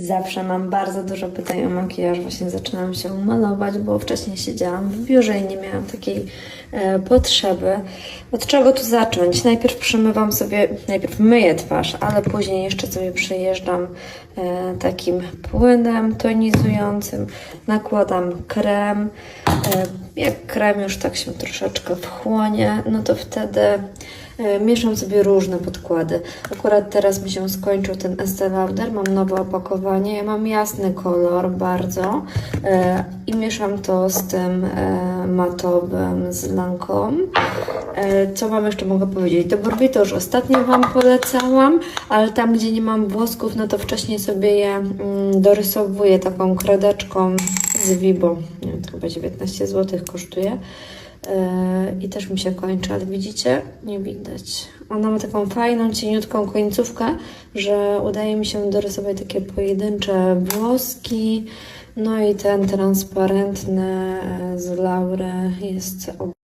Zawsze mam bardzo dużo pytań o makijaż. Właśnie zaczynam się malować, bo wcześniej siedziałam w biurze i nie miałam takiej e, potrzeby. Od czego tu zacząć? Najpierw przemywam sobie, najpierw myję twarz, ale później jeszcze sobie przejeżdżam e, takim płynem tonizującym. Nakładam krem. E, jak krem już tak się troszeczkę wchłonie, no to wtedy Mieszam sobie różne podkłady. Akurat teraz mi się skończył ten Estee Lauder, mam nowe opakowanie. Ja mam jasny kolor bardzo e, i mieszam to z tym e, matowym z Lancome. E, co Wam jeszcze mogę powiedzieć? Do brwi to już ostatnio Wam polecałam, ale tam, gdzie nie mam włosków, no to wcześniej sobie je mm, dorysowuję taką kredeczką z Vibo. Nie wiem, to chyba 19 zł kosztuje. Yy, i też mi się kończy, ale widzicie? Nie widać. Ona ma taką fajną, cieniutką końcówkę, że udaje mi się dorysować takie pojedyncze włoski. No i ten transparentny z Laury jest